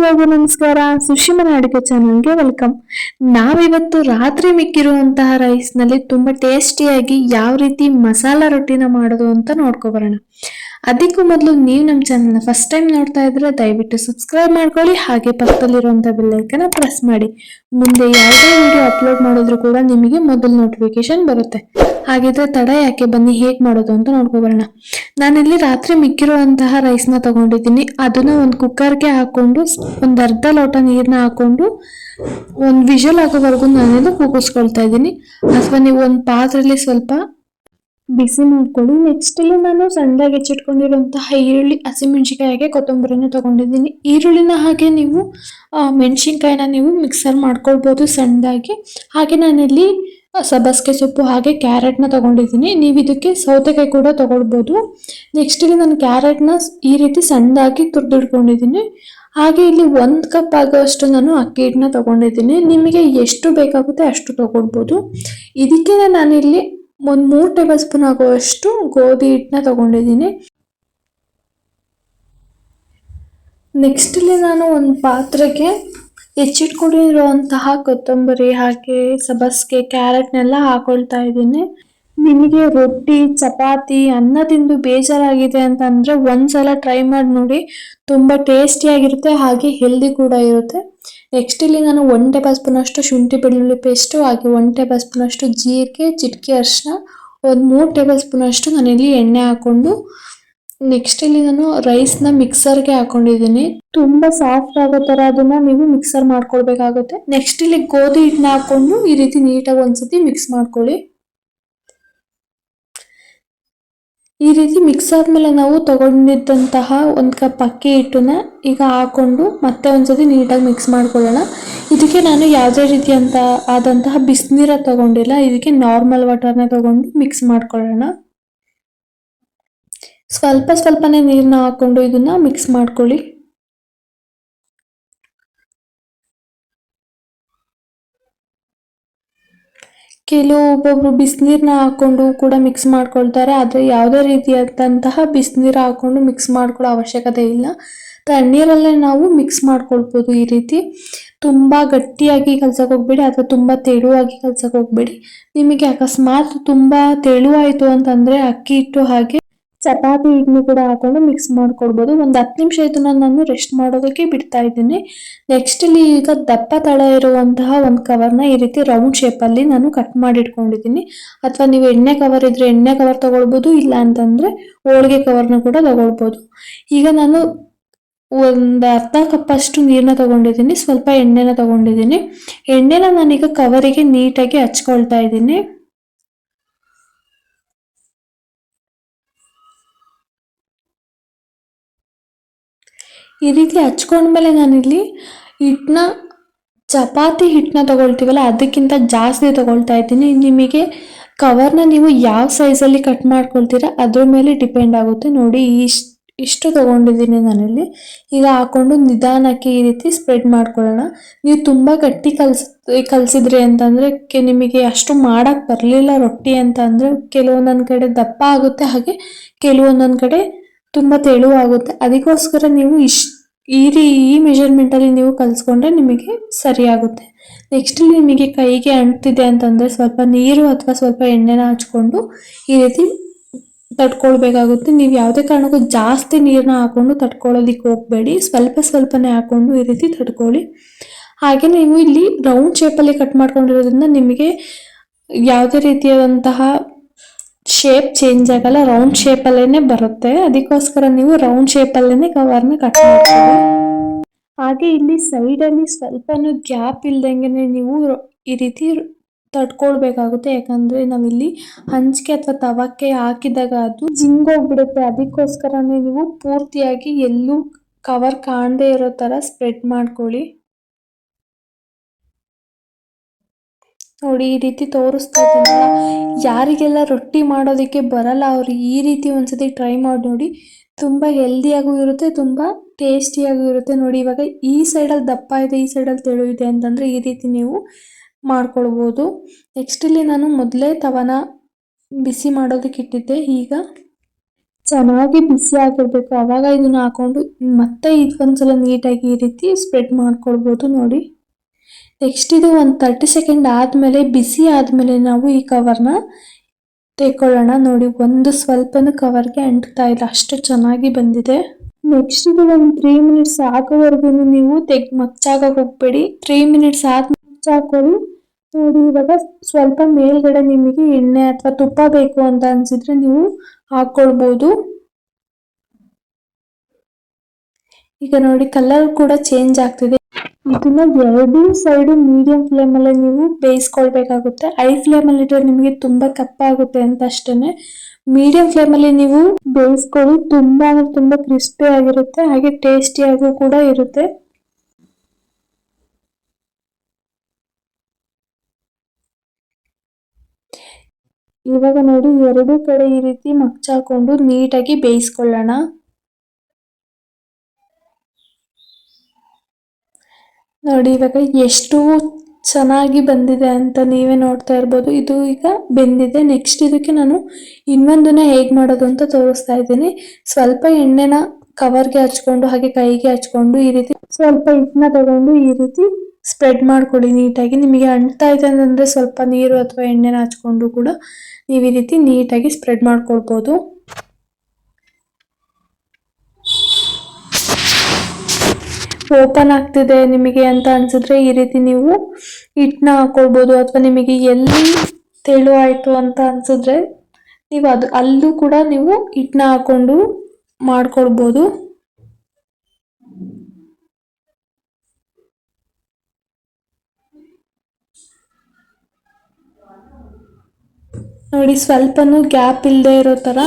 ಎಲ್ರಿಗೂ ನಮಸ್ಕಾರ. ಸುಶಿಮನ ಅಡುಗೆ ಚಾನಲ್ಗೆ ವೆಲ್ಕಮ್ ನಾವಿವತ್ತು ರಾತ್ರಿ ಮಿಕ್ಕಿರುವಂತಹ ರೈಸ್ನಲ್ಲಿ ತುಂಬಾ ಟೇಸ್ಟಿಯಾಗಿ ಯಾವ ರೀತಿ ಮಸಾಲಾ ರೊಟ್ಟಿನ ಮಾಡೋದು ಅಂತ ನೋಡ್ಕೊಬರೋಣ ಅದಕ್ಕೂ ಮೊದಲು ನೀವು ನಮ್ಮ ಚಾನಲ್ನ ಫಸ್ಟ್ ಟೈಮ್ ನೋಡ್ತಾ ಇದ್ರೆ ದಯವಿಟ್ಟು ಸಬ್ಸ್ಕ್ರೈಬ್ ಮಾಡ್ಕೊಳ್ಳಿ, ಹಾಗೆ ಪಕ್ಕದಲ್ಲಿರುವಂಥ ಬೆಲ್ಲೈಕನ ಪ್ರೆಸ್ ಮಾಡಿ. ಮುಂದೆ ಯಾವುದೇ ವಿಡಿಯೋ ಅಪ್ಲೋಡ್ ಮಾಡಿದ್ರು ಕೂಡ ನಿಮಗೆ ಮೊದಲು ನೋಟಿಫಿಕೇಶನ್ ಬರುತ್ತೆ. ಹಾಗಿದ್ರೆ ತಡ ಯಾಕೆ ಬನ್ನಿ, ಹೇಗೆ ಮಾಡೋದು ಅಂತ ನೋಡ್ಕೊಬರೋಣ. ನಾನಿಲ್ಲಿ ರಾತ್ರಿ ಮಿಕ್ಕಿರುವಂತಹ ರೈಸ್ನ ತಗೊಂಡಿದ್ದೀನಿ. ಅದನ್ನ ಒಂದು ಕುಕ್ಕರ್ಗೆ ಹಾಕೊಂಡು, ಒಂದು ಅರ್ಧ ಲೋಟ ನೀರನ್ನ ಹಾಕೊಂಡು, ಒಂದು ವಿಷಲ್ ಆಗೋವರೆಗೂ ನಾನಿದ್ದು ಕೂಗಿಸ್ಕೊಳ್ತಾ ಇದ್ದೀನಿ. ಅಥವಾ ನೀವು ಒಂದು ಪಾತ್ರೆಯಲ್ಲಿ ಸ್ವಲ್ಪ ಬಿಸಿ ಮಾಡ್ಕೊಳ್ಳಿ. ನೆಕ್ಸ್ಟ್ ಇಲ್ಲಿ ನಾನು ಸಣ್ಣದಾಗಿ ಹೆಚ್ಚಿಟ್ಕೊಂಡಿರುವಂತಹ ಈರುಳ್ಳಿ ಹಸಿಮೆಣಸಿಕಾಯಿಗೆ ಕೊತ್ತಂಬರಿನ ತಗೊಂಡಿದ್ದೀನಿ. ಈರುಳ್ಳಿನ ಹಾಗೆ ನೀವು ಮೆಣಸಿನ್ಕಾಯಿನ ನೀವು ಮಿಕ್ಸರ್ ಮಾಡ್ಕೊಳ್ಬೋದು ಸಣ್ಣದಾಗಿ. ಹಾಗೆ ನಾನಿಲ್ಲಿ ಸಬಸ್ಗೆ ಸೊಪ್ಪು ಹಾಗೆ ಕ್ಯಾರೆಟ್ನ ತಗೊಂಡಿದ್ದೀನಿ. ನೀವು ಇದಕ್ಕೆ ಸೌತೆಕಾಯಿ ಕೂಡ ತೊಗೊಳ್ಬೋದು. ನೆಕ್ಸ್ಟ್ ಇಲ್ಲಿ ನಾನು ಕ್ಯಾರೆಟ್ನ ಈ ರೀತಿ ಸಣ್ಣದಾಗಿ ತುರಿದಿಟ್ಕೊಂಡಿದ್ದೀನಿ. ಹಾಗೆ ಇಲ್ಲಿ ಒಂದು ಕಪ್ ಆಗುವಷ್ಟು ನಾನು ಅಕ್ಕಿ ಹಿಟ್ಟನ್ನ ತಗೊಂಡಿದ್ದೀನಿ. ನಿಮಗೆ ಎಷ್ಟು ಬೇಕಾಗುತ್ತೆ ಅಷ್ಟು ತೊಗೊಳ್ಬೋದು. ಇದಕ್ಕೆ ನಾನಿಲ್ಲಿ ಒಂದು ಮೂರು ಟೇಬಲ್ ಸ್ಪೂನ್ ಆಗುವಷ್ಟು ಗೋಧಿ ಹಿಟ್ಟನ್ನ ತಗೊಂಡಿದ್ದೀನಿ. ನೆಕ್ಸ್ಟಲ್ಲಿ ನಾನು ಒಂದು ಪಾತ್ರೆಗೆ ಹೆಚ್ಚಿಟ್ಕೊಂಡಿರುವಂತಹ ಕೊತ್ತಂಬರಿ ಹಾಗೆ ಸಬಸ್ಗೆ ಕ್ಯಾರೆಟ್ನೆಲ್ಲ ಹಾಕೊಳ್ತಾ ಇದ್ದೀನಿ. ನಿಮಗೆ ರೊಟ್ಟಿ, ಚಪಾತಿ, ಅನ್ನ ತಿಂದು ಬೇಜಾರಾಗಿದೆ ಅಂತಂದ್ರೆ ಒಂದ್ಸಲ ಟ್ರೈ ಮಾಡಿ ನೋಡಿ. ತುಂಬ ಟೇಸ್ಟಿಯಾಗಿರುತ್ತೆ ಹಾಗೆ ಹೆಲ್ದಿ ಕೂಡ ಇರುತ್ತೆ. ನೆಕ್ಸ್ಟ್ ಇಲ್ಲಿ ನಾನು ಒನ್ ಟೇಬಲ್ ಸ್ಪೂನ್ ಅಷ್ಟು ಶುಂಠಿ ಬೆಳ್ಳುಳ್ಳಿ ಪೇಸ್ಟು ಹಾಗೆ ಒನ್ ಟೇಬಲ್ ಸ್ಪೂನ್ ಅಷ್ಟು ಜೀರಿಗೆ, ಚಿಟಕಿ ಅರಿಶಿನ ಒಂದು ಮೂರು ಟೇಬಲ್ ಸ್ಪೂನ್ ಅಷ್ಟು ನಾನಿಲ್ಲಿ ಎಣ್ಣೆ ಹಾಕ್ಕೊಂಡು ನೆಕ್ಸ್ಟ್ ಇಲ್ಲಿ ನಾನು ರೈಸ್ನ ಮಿಕ್ಸರ್ಗೆ ಹಾಕೊಂಡಿದ್ದೀನಿ. ತುಂಬ ಸಾಫ್ಟ್ ಆಗೋ ಥರ ಅದನ್ನು ನೀವು ಮಿಕ್ಸರ್ ಮಾಡ್ಕೊಳ್ಬೇಕಾಗುತ್ತೆ. ನೆಕ್ಸ್ಟ್ ಇಲ್ಲಿ ಗೋಧಿ ಹಿಟ್ಟನ್ನ ಹಾಕ್ಕೊಂಡು ಈ ರೀತಿ ನೀಟಾಗಿ ಒಂದ್ಸತಿ ಮಿಕ್ಸ್ ಮಾಡ್ಕೊಳ್ಳಿ. ಈ ರೀತಿ ಮಿಕ್ಸ್ ಆದ್ಮೇಲೆ ನಾವು ತಗೊಂಡಿದ್ದಂತಹ ಒಂದು ಕಪ್ ಅಕ್ಕಿ ಹಿಟ್ಟನ್ನ ಈಗ ಹಾಕೊಂಡು ಮತ್ತೆ ಒಂದ್ಸತಿ ನೀಟಾಗಿ ಮಿಕ್ಸ್ ಮಾಡ್ಕೊಳ್ಳೋಣ. ಇದಕ್ಕೆ ನಾನು ಯಾವುದೇ ರೀತಿಯಂತ ಆದಂತಹ ಬಿಸಿನೀರ ತಗೊಂಡಿಲ್ಲ. ಇದಕ್ಕೆ ನಾರ್ಮಲ್ ವಾಟರ್ನ ತಗೊಂಡು ಮಿಕ್ಸ್ ಮಾಡ್ಕೊಳ್ಳೋಣ. ಸ್ವಲ್ಪ ಸ್ವಲ್ಪನೇ ನೀರನ್ನ ಹಾಕೊಂಡು ಇದನ್ನ ಮಿಕ್ಸ್ ಮಾಡ್ಕೊಳ್ಳಿ. ಕೆಲವು ಒಬ್ಬೊಬ್ರು ಬಿಸಿನೀರನ್ನ ಹಾಕೊಂಡು ಕೂಡ ಮಿಕ್ಸ್ ಮಾಡ್ಕೊಳ್ತಾರೆ. ಆದರೆ ಯಾವುದೇ ರೀತಿಯಾದಂತಹ ಬಿಸಿನೀರು ಹಾಕೊಂಡು ಮಿಕ್ಸ್ ಮಾಡ್ಕೊಳ್ಳೋ ಅವಶ್ಯಕತೆ ಇಲ್ಲ. ತಣ್ಣೀರಲ್ಲೇ ನಾವು ಮಿಕ್ಸ್ ಮಾಡ್ಕೊಳ್ಬೋದು ಈ ರೀತಿ. ತುಂಬ ಗಟ್ಟಿಯಾಗಿ ಕಲ್ಸಕ್ಕೆ ಹೋಗ್ಬೇಡಿ ಅಥವಾ ತುಂಬ ತೆಳುವಾಗಿ ಕಲ್ಸಕ್ಕೆ ಹೋಗ್ಬೇಡಿ. ನಿಮಗೆ ಅಕಸ್ಮಾತ್ ತುಂಬ ತೆಳುವಾಯಿತು ಅಂತಂದರೆ ಅಕ್ಕಿ ಹಿಟ್ಟು ಹಾಗೆ ಚಪಾತಿ ಹಿಟ್ಟನ್ನು ಕೂಡ ಹಾಕೊಂಡು ಮಿಕ್ಸ್ ಮಾಡ್ಕೊಡ್ಬೋದು. ಒಂದು ಹತ್ತು ನಿಮಿಷ ಇತ್ತು ನಾನು ರೆಸ್ಟ್ ಮಾಡೋದಕ್ಕೆ ಬಿಡ್ತಾ ಇದ್ದೀನಿ. ನೆಕ್ಸ್ಟ್ ಇಲ್ಲಿ ಈಗ ದಪ್ಪ ತಳ ಇರುವಂತಹ ಒಂದು ಕವರ್ನ ಈ ರೀತಿ ರೌಂಡ್ ಶೇಪಲ್ಲಿ ನಾನು ಕಟ್ ಮಾಡಿ ಇಟ್ಕೊಂಡಿದ್ದೀನಿ ಅಥವಾ ನೀವು ಎಣ್ಣೆ ಕವರ್ ಇದ್ರೆ ಎಣ್ಣೆ ಕವರ್ ತಗೊಳ್ಬೋದು, ಇಲ್ಲ ಅಂತಂದರೆ ಹೋಳಿಗೆ ಕವರ್ನ ಕೂಡ ತಗೊಳ್ಬೋದು. ಈಗ ನಾನು ಒಂದು ಅರ್ಧ ಕಪ್ಪಷ್ಟು ನೀರನ್ನ ತಗೊಂಡಿದ್ದೀನಿ, ಸ್ವಲ್ಪ ಎಣ್ಣೆನ ತಗೊಂಡಿದ್ದೀನಿ. ಎಣ್ಣೆನ ನಾನೀಗ ಕವರಿಗೆ ನೀಟಾಗಿ ಹಚ್ಕೊಳ್ತಾ ಇದ್ದೀನಿ. ಈ ರೀತಿ ಹಚ್ಕೊಂಡ್ಮೇಲೆ ನಾನಿಲ್ಲಿ ಹಿಟ್ಟನ್ನ ಚಪಾತಿ ಹಿಟ್ಟನ್ನ ತೊಗೊಳ್ತೀವಲ್ಲ, ಅದಕ್ಕಿಂತ ಜಾಸ್ತಿ ತೊಗೊಳ್ತಾ ಇದ್ದೀನಿ. ನಿಮಗೆ ಕವರ್ನ ನೀವು ಯಾವ ಸೈಜಲ್ಲಿ ಕಟ್ ಮಾಡ್ಕೊಳ್ತೀರಾ, ಅದ್ರ ಮೇಲೆ ಡಿಪೆಂಡ್ ಆಗುತ್ತೆ. ನೋಡಿ, ಇಷ್ಟು ಇಷ್ಟು ತೊಗೊಂಡಿದ್ದೀನಿ ನಾನಿಲ್ಲಿ. ಈಗ ಹಾಕೊಂಡು ನಿಧಾನಕ್ಕೆ ಈ ರೀತಿ ಸ್ಪ್ರೆಡ್ ಮಾಡ್ಕೊಳ್ಳೋಣ. ನೀವು ತುಂಬ ಗಟ್ಟಿ ಕಲ್ಸ್, ಕಲಿಸಿದ್ರಿ ಅಂತಂದರೆ ನಿಮಗೆ ಅಷ್ಟು ಮಾಡೋಕ್ಕೆ ಬರಲಿಲ್ಲ ರೊಟ್ಟಿ ಅಂತ ಅಂದರೆ ಕೆಲವೊಂದೊಂದು ಕಡೆ ದಪ್ಪ ಆಗುತ್ತೆ. ಹಾಗೆ, ಕೆಲವೊಂದೊಂದು ಕಡೆ ತುಂಬ ತೆಳುವಾಗುತ್ತೆ. ಅದಕ್ಕೋಸ್ಕರ ನೀವು ಇಶ್, ಈ ರೀ, ಈ ಮೆಷರ್ಮೆಂಟಲ್ಲಿ ನೀವು ಕಲಿಸ್ಕೊಂಡ್ರೆ ನಿಮಗೆ ಸರಿಯಾಗುತ್ತೆ. ನೆಕ್ಸ್ಟ್ ನಿಮಗೆ ಕೈಗೆ ಅಂಟ್ತಿದೆ ಅಂತಂದರೆ ಸ್ವಲ್ಪ ನೀರು ಅಥವಾ ಸ್ವಲ್ಪ ಎಣ್ಣೆನ ಹಚ್ಕೊಂಡು ಈ ರೀತಿ ತಟ್ಕೊಳ್ಬೇಕಾಗುತ್ತೆ. ನೀವು ಯಾವುದೇ ಕಾರಣಕ್ಕೂ ಜಾಸ್ತಿ ನೀರನ್ನ ಹಾಕೊಂಡು ತಟ್ಕೊಳ್ಳೋದಕ್ಕೆ ಹೋಗಬೇಡಿ. ಸ್ವಲ್ಪ ಸ್ವಲ್ಪನೇ ಹಾಕೊಂಡು ಈ ರೀತಿ ತಟ್ಕೊಳ್ಳಿ. ಹಾಗೆ ನೀವು ಇಲ್ಲಿ ರೌಂಡ್ ಶೇಪಲ್ಲಿ ಕಟ್ ಮಾಡ್ಕೊಂಡಿರೋದ್ರಿಂದ ನಿಮಗೆ ಯಾವುದೇ ರೀತಿಯಾದಂತಹ ಶೇಪ್ ಚೇಂಜ್ ಆಗಲ್ಲ ರೌಂಡ್ ಶೇಪಲ್ಲೇ ಬರುತ್ತೆ. ಅದಕ್ಕೋಸ್ಕರ ನೀವು ರೌಂಡ್ ಶೇಪಲ್ಲೇ ಕವರ್ನ ಕಟ್ ಮಾಡ್ತೀವಿ ಹಾಗೆ ಇಲ್ಲಿ ಸೈಡಲ್ಲಿ ಸ್ವಲ್ಪನೂ ಗ್ಯಾಪ್ ಇಲ್ದಂಗೆ ನೀವು ಈ ರೀತಿ ತಡ್ಕೊಳ್ಬೇಕಾಗುತ್ತೆ. ಯಾಕಂದ್ರೆ ನಾವಿಲ್ಲಿ ಹಂಚಿಕೆ ಅಥವಾ ತವಕ್ಕೆ ಹಾಕಿದಾಗ ಅದು ಜಿಂಗೋಗ್ಬಿಡುತ್ತೆ. ಅದಕ್ಕೋಸ್ಕರನೇ ನೀವು ಪೂರ್ತಿಯಾಗಿ ಎಲ್ಲೂ ಕವರ್ ಕಾಣದೇ ಇರೋ ಥರ ಸ್ಪ್ರೆಡ್ ಮಾಡ್ಕೊಳ್ಳಿ. ನೋಡಿ, ಈ ರೀತಿ ತೋರಿಸ್ತಾ ಇದ್ದೀನಲ್ಲ. ಯಾರಿಗೆಲ್ಲ ರೊಟ್ಟಿ ಮಾಡೋದಕ್ಕೆ ಬರಲ್ಲ, ಅವರು ಈ ರೀತಿ ಒಂದ್ಸತಿ ಟ್ರೈ ಮಾಡಿ ನೋಡಿ. ತುಂಬ ಹೆಲ್ದಿಯಾಗೂ ಇರುತ್ತೆ, ತುಂಬ ಟೇಸ್ಟಿಯಾಗೂ ಇರುತ್ತೆ. ನೋಡಿ, ಇವಾಗ ಈ ಸೈಡಲ್ಲಿ ದಪ್ಪ ಇದೆ, ಈ ಸೈಡಲ್ಲಿ ತೆಳು ಇದೆ ಅಂತಂದರೆ ಈ ರೀತಿ ನೀವು ಮಾಡ್ಕೊಳ್ಬೋದು. ನೆಕ್ಸ್ಟ್ ಇಲ್ಲಿ ನಾನು ಮೊದಲೇ ತವನ ಬಿಸಿ ಮಾಡೋದಕ್ಕೆ ಇಟ್ಟಿದ್ದೆ. ಈಗ ಚೆನ್ನಾಗಿ ಬಿಸಿ ಆಗಿರ್ಬೇಕು. ಆವಾಗ ಇದನ್ನು ಹಾಕೊಂಡು ಮತ್ತೆ ಇದೊಂದ್ಸಲ ನೀಟಾಗಿ ಈ ರೀತಿ ಸ್ಪ್ರೆಡ್ ಮಾಡ್ಕೊಳ್ಬೋದು. ನೋಡಿ. ನೆಕ್ಸ್ಟ್ ಇದು ಒಂದು ತರ್ಟಿ ಸೆಕೆಂಡ್ ಆದಮೇಲೆ ಬಿಸಿ ಆದಮೇಲೆ ನಾವು ಈ ಕವರ್ನ ತೆಕ್ಕೊಳ್ಳೋಣ. ನೋಡಿ, ಒಂದು ಸ್ವಲ್ಪನೂ ಕವರ್ಗೆ ಅಂಟ್ತಾ ಇಲ್ಲ. ಅಷ್ಟು ಚೆನ್ನಾಗಿ ಬಂದಿದೆ. ನೆಕ್ಸ್ಟ್ ಇದು ಒಂದು ತ್ರೀ ಮಿನಿಟ್ಸ್ ಆಗೋವರೆಗೂ ನೀವು ತೆಗ್ ಮಚ್ಚಾಗಕ್ಕೆ ಹೋಗ್ಬೇಡಿ. ತ್ರೀ ಮಿನಿಟ್ಸ್ ಆದ ಮಚ್ಚಾಕೊಳ್ಳಿ. ನೋಡಿ, ಇವಾಗ ಸ್ವಲ್ಪ ಮೇಲ್ಗಡೆ ನಿಮಗೆ ಎಣ್ಣೆ ಅಥವಾ ತುಪ್ಪ ಬೇಕು ಅಂತ ಅನ್ಸಿದ್ರೆ ನೀವು ಹಾಕೊಳ್ಬೋದು ಈಗ ನೋಡಿ ಕಲರ್ ಕೂಡ ಚೇಂಜ್ ಆಗ್ತಿದೆ. ಇದನ್ನ ಎರಡು ಸೈಡು ಮೀಡಿಯಂ ಫ್ಲೇಮಲ್ಲಿ ನೀವು ಬೇಯಿಸ್ಕೊಳ್ಬೇಕಾಗುತ್ತೆ. ಐ ಫ್ಲೇಮಲ್ಲಿ ಇಟ್ಟರೆ ನಿಮಗೆ ತುಂಬ ಕಪ್ಪಾಗುತ್ತೆ ಅಂತ ಅಷ್ಟೇನೆ. ಮೀಡಿಯಂ ಫ್ಲೇಮಲ್ಲಿ ನೀವು ಬೇಯಿಸ್ಕೊಳ್ಳಿ. ತುಂಬಾ ಅಂದ್ರೆ ತುಂಬ ಕ್ರಿಸ್ಪಿ ಆಗಿರುತ್ತೆ. ಹಾಗೆ ಟೇಸ್ಟಿಯಾಗೂ ಕೂಡ ಇರುತ್ತೆ. ಇವಾಗ ನೋಡಿ, ಎರಡು ಕಡೆ ಈ ರೀತಿ ಮಗ್ಚಾಕೊಂಡು ನೀಟಾಗಿ ಬೇಯಿಸ್ಕೊಳ್ಳೋಣ. ನೋಡಿ, ಇವಾಗ ಎಷ್ಟು ಚೆನ್ನಾಗಿ ಬಂದಿದೆ ಅಂತ ನೀವೇ ನೋಡ್ತಾ ಇರ್ಬೋದು. ಇದು ಈಗ ಬೆಂದಿದೆ. ನೆಕ್ಸ್ಟ್ ಇದಕ್ಕೆ ನಾನು ಇನ್ನೊಂದನ್ನ ಹೇಗೆ ಮಾಡೋದು ಅಂತ ತೋರಿಸ್ತಾ ಇದ್ದೀನಿ. ಸ್ವಲ್ಪ ಎಣ್ಣೆನ ಕವರ್ಗೆ ಹಚ್ಕೊಂಡು, ಹಾಗೆ ಕೈಗೆ ಹಚ್ಕೊಂಡು ಈ ರೀತಿ ಸ್ವಲ್ಪ ಹಿಟ್ಟನ್ನ ತಗೊಂಡು ಈ ರೀತಿ ಸ್ಪ್ರೆಡ್ ಮಾಡ್ಕೊಳ್ಳಿ ನೀಟಾಗಿ. ನಿಮಗೆ ಅಂಟ್ತಾ ಇದೆ ಅಂತಂದ್ರೆ ಸ್ವಲ್ಪ ನೀರು ಅಥವಾ ಎಣ್ಣೆನ ಹಚ್ಕೊಂಡು ಕೂಡ ನೀವು ಈ ರೀತಿ ನೀಟಾಗಿ ಸ್ಪ್ರೆಡ್ ಮಾಡ್ಕೊಳ್ಬೋದು. ಓಪನ್ ಆಗ್ತಿದೆ ನಿಮಗೆ ಅಂತ ಅನ್ಸಿದ್ರೆ ಈ ರೀತಿ ನೀವು ಹಿಟ್ಟನ್ನ ಹಾಕೊಳ್ಬೋದು ಅಥವಾ ನಿಮಗೆ ಎಲ್ಲಿ ತೆಳು ಆಯ್ತು ಅಂತ ಅನ್ಸಿದ್ರೆ ನೀವು ಅದು ಅಲ್ಲೂ ಕೂಡ ನೀವು ಹಿಟ್ಟನ್ನ ಹಾಕೊಂಡು ಮಾಡ್ಕೊಳ್ಬೋದು. ನೋಡಿ, ಸ್ವಲ್ಪನೂ ಗ್ಯಾಪ್ ಇಲ್ಲದೆ ಇರೋ ಥರ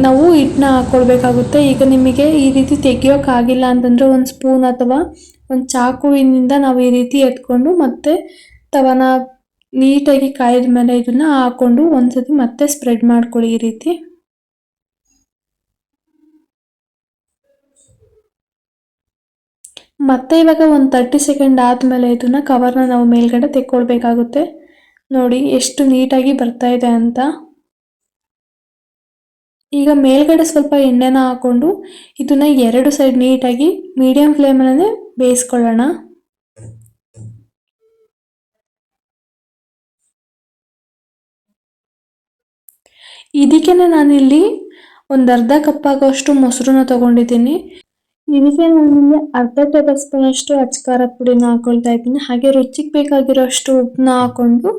ನಾವು ಹಿಟ್ಟನ್ನ ಹಾಕ್ಕೊಳ್ಬೇಕಾಗುತ್ತೆ ಈಗ ನಿಮಗೆ ಈ ರೀತಿ ತೆಗಿಯೋಕ್ಕಾಗಿಲ್ಲ ಅಂತಂದರೆ ಒಂದು ಸ್ಪೂನ್ ಅಥವಾ ಒಂದು ಚಾಕುವಿನಿಂದ ನಾವು ಈ ರೀತಿ ಎತ್ಕೊಂಡು ಮತ್ತೆ ತವನ ನೀಟಾಗಿ ಕಾಯಿದ ಮೇಲೆ ಇದನ್ನು ಹಾಕ್ಕೊಂಡು ಒಂದ್ಸತಿ ಮತ್ತೆ ಸ್ಪ್ರೆಡ್ ಮಾಡ್ಕೊಳ್ಳಿ ಈ ರೀತಿ. ಮತ್ತೆ ಇವಾಗ ಒಂದು ತರ್ಟಿ ಸೆಕೆಂಡ್ ಆದಮೇಲೆ ಇದನ್ನು ಕವರ್ನ ನಾವು ಮೇಲ್ಗಡೆ ತೆಕ್ಕೊಳ್ಬೇಕಾಗುತ್ತೆ. ನೋಡಿ ಎಷ್ಟು ನೀಟಾಗಿ ಬರ್ತಾ ಇದೆ ಅಂತ. ಈಗ ಮೇಲ್ಗಡೆ ಸ್ವಲ್ಪ ಎಣ್ಣೆನ ಹಾಕೊಂಡು ಇದನ್ನ ಎರಡು ಸೈಡ್ ನೀಟಾಗಿ ಮೀಡಿಯಂ ಫ್ಲೇಮಲ್ಲೇ ಬೇಯಿಸ್ಕೊಳ್ಳೋಣ. ಇದಕ್ಕೆ ನಾನಿಲ್ಲಿ ಒಂದು ಅರ್ಧ ಕಪ್ ಆಗೋಷ್ಟು ಮೊಸರನ್ನ ತಗೊಂಡಿದ್ದೀನಿ. ಇದಕ್ಕೆ ನಾನಿಲ್ಲಿ ಅರ್ಧ ಟೇಬಲ್ ಸ್ಪೂನ್ ಅಷ್ಟು ಅಚ್ಕಾರ ಪುಡಿನ ಹಾಕೊಳ್ತಾ ಇದ್ದೀನಿ. ಹಾಗೆ ರುಚಿಗೆ ಬೇಕಾಗಿರೋ ಅಷ್ಟು ಉಪ್ಪನ್ನ ಹಾಕೊಂಡು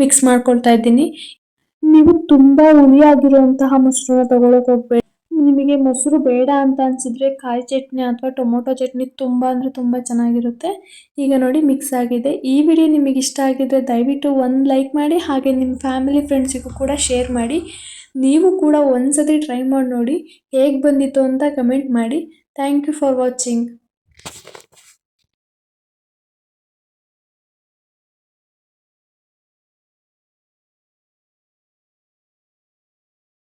ಮಿಕ್ಸ್ ಮಾಡ್ಕೊಳ್ತಾ ಇದ್ದೀನಿ. ನೀವು ತುಂಬಾ ಹುಳಿಯಾಗಿರುವಂತಹ ಮೊಸರನ್ನ ತಗೊಳಕ್ ಹೋಗ್ಬೇಡಿ ನಿಮಗೆ ಮೊಸರು ಬೇಡ ಅಂತ ಅನ್ಸಿದ್ರೆ ಕಾಯಿ ಚಟ್ನಿ ಅಥವಾ ಟೊಮೊಟೊ ಚಟ್ನಿ ತುಂಬಾ ಅಂದ್ರೆ ತುಂಬಾ ಚೆನ್ನಾಗಿರುತ್ತೆ. ಈಗ ನೋಡಿ ಮಿಕ್ಸ್ ಆಗಿದೆ. ಈ ವಿಡಿಯೋ ನಿಮಗೆ ಇಷ್ಟ ಆಗಿದ್ರೆ ದಯವಿಟ್ಟು ಒಂದು ಲೈಕ್ ಮಾಡಿ, ಹಾಗೆ ನಿಮ್ಮ ಫ್ಯಾಮಿಲಿ ಫ್ರೆಂಡ್ಸಿಗೂ ಕೂಡ ಶೇರ್ ಮಾಡಿ. ನೀವು ಕೂಡ ಒಂದ್ಸತಿ ಟ್ರೈ ಮಾಡಿ ನೋಡಿ ಹೇಗೆ ಬಂದಿತ್ತು ಅಂತ ಕಮೆಂಟ್ ಮಾಡಿ. Thank you for watching